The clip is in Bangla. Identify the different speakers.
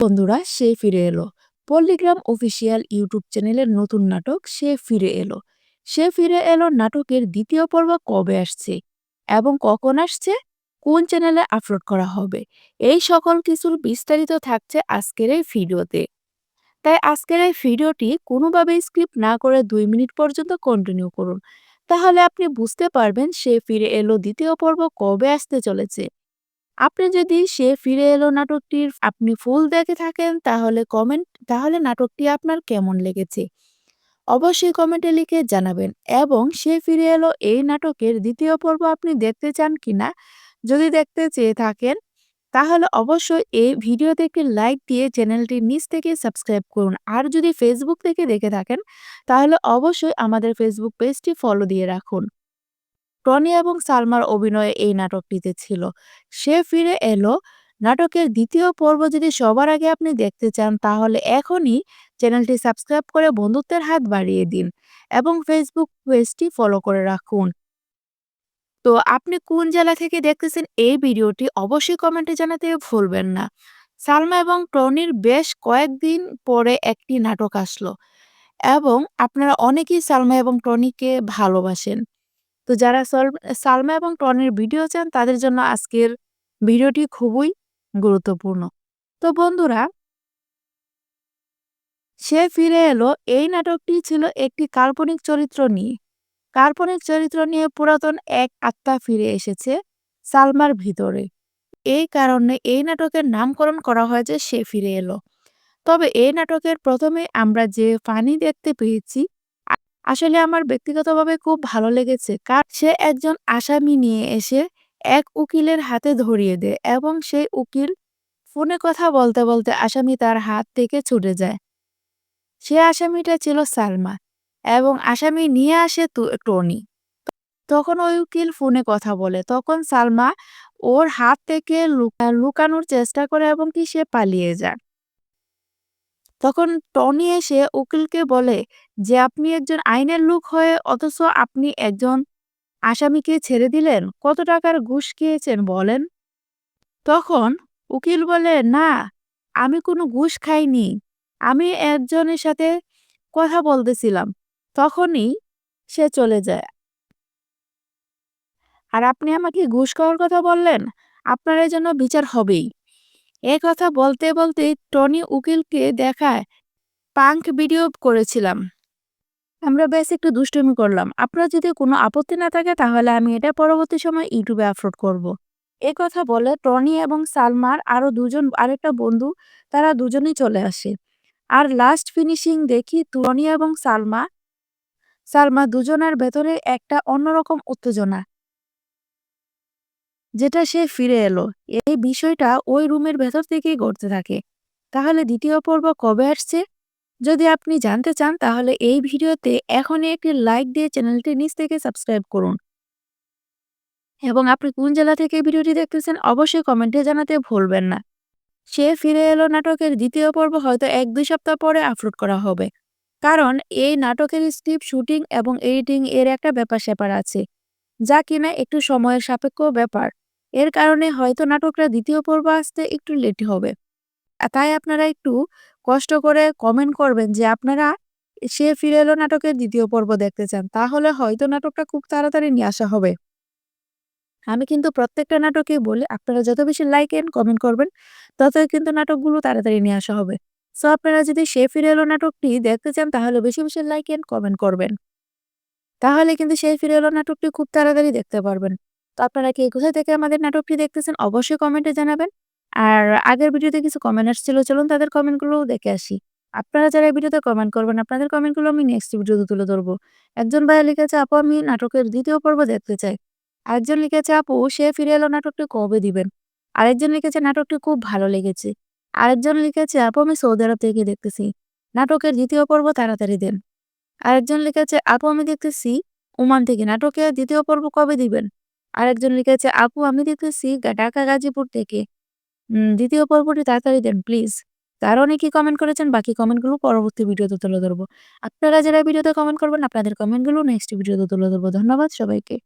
Speaker 1: বন্ধুরা, সে ফিরে এলো। পল্লিগ্রাম অফিসিয়াল ইউটিউব চ্যানেলের নতুন নাটক, সে ফিরে এলো। সে ফিরে এলো নাটকের দ্বিতীয় পর্ব কবে আসছে এবং কখন আসছে, কোন চ্যানেলে আপলোড করা হবে, এই সকল কিছুর বিস্তারিত থাকছে আজকের এই ভিডিওতে। তাই আজকের এই ভিডিওটি কোনোভাবেই স্ক্রিপ্ট না করে দুই মিনিট পর্যন্ত কন্টিনিউ করুন। তাহলে আপনি বুঝতে পারবেন সে ফিরে এলো দ্বিতীয় পর্ব কবে আসতে চলেছে। আপনি যদি সে ফিরে এলো নাটকটির আপনি ফুল দেখে থাকেন, তাহলে কমেন্ট তাহলে নাটকটি আপনার কেমন লেগেছে? অবশ্যই কমেন্টে লিখে জানাবেন। এবং সে ফিরে এলো এই নাটকের দ্বিতীয় পর্ব আপনি দেখতে চান কিনা, যদি দেখতে চেয়ে থাকেন, তাহলে অবশ্যই এই ভিডিওতে একটি লাইক দিয়ে চ্যানেলটি নিচ থেকে সাবস্ক্রাইব করুন। আর যদি ফেসবুক থেকে দেখে থাকেন, তাহলে অবশ্যই আমাদের ফেসবুক পেজটি ফলো দিয়ে রাখুন। টনি এবং সালমার অভিনয়ে এই নাটকটিতে ছিল। সে ফিরে এলো। নাটকের দ্বিতীয় পর্ব যদি সবার আগে আপনি দেখতে চান, তাহলে এখনই চ্যানেলটি সাবস্ক্রাইব করে বন্ধুত্বের হাত বাড়িয়ে দিন এবং ফেসবুক পেজটি ফলো করে রাখুন। তো আপনি কোন জেলা থেকে দেখতেছেন এই ভিডিওটি অবশ্যই কমেন্টে জানাতে ভুলবেন না। সালমা এবং টনির বেশ কয়েকদিন পরে একটি নাটক আসলো এবং আপনারা অনেকেই সালমা এবং টনিকে ভালোবাসেন। তো যারা সালমা এবং টনির ভিডিও চান, তাদের জন্য আজকের ভিডিওটি খুবই গুরুত্বপূর্ণ। তো বন্ধুরা, সে ফিরে এলো। এই নাটকটি ছিল একটি কাল্পনিক চরিত্র নিয়ে। কাল্পনিক চরিত্র নিয়ে পুরাতন এক আত্মা ফিরে এসেছে সালমার ভিতরে। এই কারণে এই নাটকের নামকরণ করা হয় যে সে ফিরে এলো। তবে এই নাটকের প্রথমে আমরা যে ফানি দেখতে পেয়েছি আসলে আমার ব্যক্তিগতভাবে খুব ভালো লেগেছে। কার সে একজন আসামি নিয়ে এসে এক উকিলের হাতে ধরিয়ে দেয় এবং সেই উকিল ফোনে কথা বলতে বলতে আসামি তার হাত থেকে ছুটে যায়। সে আসামিটা ছিল সালমা এবং আসামি নিয়ে আসে টনি। তখন ওই উকিল ফোনে কথা বলে। তখন সালমা ওর হাত থেকে লুকানোর চেষ্টা করে এবং কি সে পালিয়ে যায়। তখন টনি এসে উকিলকে বলে যে, আপনি একজন আইনের লোক হয়ে অথচ আপনি একজন আসামিকে ছেড়ে দিলেন? কত টাকার ঘুষ খেয়েছেন বলেন? তখন উকিল বলে, না, আমি কোনো ঘুষ খাইনি। আমি একজনের সাথে কথা বলতেছিলাম। তখনই সে চলে যায়। আর আপনি আমাকে ঘুষ খাওয়ার কথা বললেন? আপনার জন্য বিচার হবেই। এ কথা বলতে বলতে টনি উকিলকে দেখায়, পাঙ্ক ভিডিও করেছিলাম। আমরা বেশ একটু দুষ্টুমি করলাম। আপনার যদি কোনো আপত্তি না থাকে তাহলে আমি এটা পরবর্তী সময় ইউটিউবে আপলোড করব। এ কথা বলে টনি এবং সালমার আরও দুজন, আরেকটা বন্ধু, তারা দুজনেই চলে আসে। আর লাস্ট ফিনিশিং দেখি টনি এবং সালমা। সালমা দুজনের ভেতরে একটা অন্যরকম উত্তেজনা। যেটা সে ফিরে এলো। এই বিষয়টা ওই রুমের ভেতর থেকেই ঘটতে থাকে। তাহলে দ্বিতীয় পর্ব কবে আসছে? যদি আপনি জানতে চান, তাহলে এই ভিডিওতে এখনই একটি লাইক দিয়ে চ্যানেলটি নিচ থেকে সাবস্ক্রাইব করুন। এবং আপনি কোন জেলা থেকে ভিডিওটি দেখতেছেন, অবশ্যই কমেন্টে জানাতে ভুলবেন না। সে ফিরে এলো নাটকের দ্বিতীয় পর্ব হয়তো এক দুই সপ্তাহ পরে আপলোড করা হবে। কারণ এই নাটকের স্ক্রিপ্ট, শুটিং এবং এডিটিং এর একটা ব্যাপার স্যাপার আছে। যা কিনা একটু সময়ের সাপেক্ষ ব্যাপার। এর কারণে হয়তো নাটকটা দ্বিতীয় পর্ব আসতে একটু লেট হবে। তাই আপনারা একটু কষ্ট করে কমেন্ট করবেন যে আপনারা সে ফিরে এলো নাটকের দ্বিতীয় পর্ব দেখতে চান, তাহলে হয়তো নাটকটা খুব তাড়াতাড়ি নিয়ে আসা হবে। আমি কিন্তু প্রত্যেকটা নাটকে বলি, আপনারা যত বেশি লাইক এন্ড কমেন্ট করবেন, ততই কিন্তু নাটকগুলো তাড়াতাড়ি নিয়ে আসা হবে। সো আপনারা যদি সে ফিরে এলো নাটকটি দেখতে চান, তাহলে বেশি বেশি লাইক এন্ড কমেন্ট করবেন। তাহলে কিন্তু সেই ফিরে নাটকটি খুব তাড়াতাড়ি দেখতে পারবেন। তো আপনারা কি কোথায় থেকে আমাদের নাটকটি দেখতেছেন অবশ্যই কমেন্টে জানাবেন। আর আগের ভিডিওতে কিছু কমেন্ট আসছিল, চলুন তাদের কমেন্টগুলো দেখে আসি। আপনারা যারা ভিডিওতে কমেন্ট করবেন, আপনাদের কমেন্টগুলো আমি নেক্সট ভিডিওতে তুলে ধরবো। একজন ভাইয়া লিখেছে, আপু, আমি নাটকের দ্বিতীয় পর্ব দেখতে চাই। আরেকজন লিখেছে, আপু, সে ফিরে এলো নাটকটি কবে দিবেন? আরেকজন লিখেছে, নাটকটি খুব ভালো লেগেছে। আরেকজন লিখেছে, আপু, আমি সৌদি আরব থেকে দেখতেছি। নাটকের দ্বিতীয় পর্ব তাড়াতাড়ি দেন। আরেকজন লিখেছে, আপু, আমি দেখতেছি ওমান থেকে নাটকে দ্বিতীয় পর্ব কবে দিবেন? আরেকজন লিখেছে, আপু, আমি দেখতেছি ঢাকা, গাজীপুর থেকে। দ্বিতীয় পর্বটি তাড়াতাড়ি দেন, প্লিজ। তার অনেকেই কমেন্ট করেছেন, বাকি কমেন্টগুলো পরবর্তী ভিডিওতে তুলে ধরবো। আপনারা যারা ভিডিওতে কমেন্ট করবেন, আপনাদের কমেন্টগুলো নেক্সট ভিডিওতে তুলে ধরবো। ধন্যবাদ সবাইকে।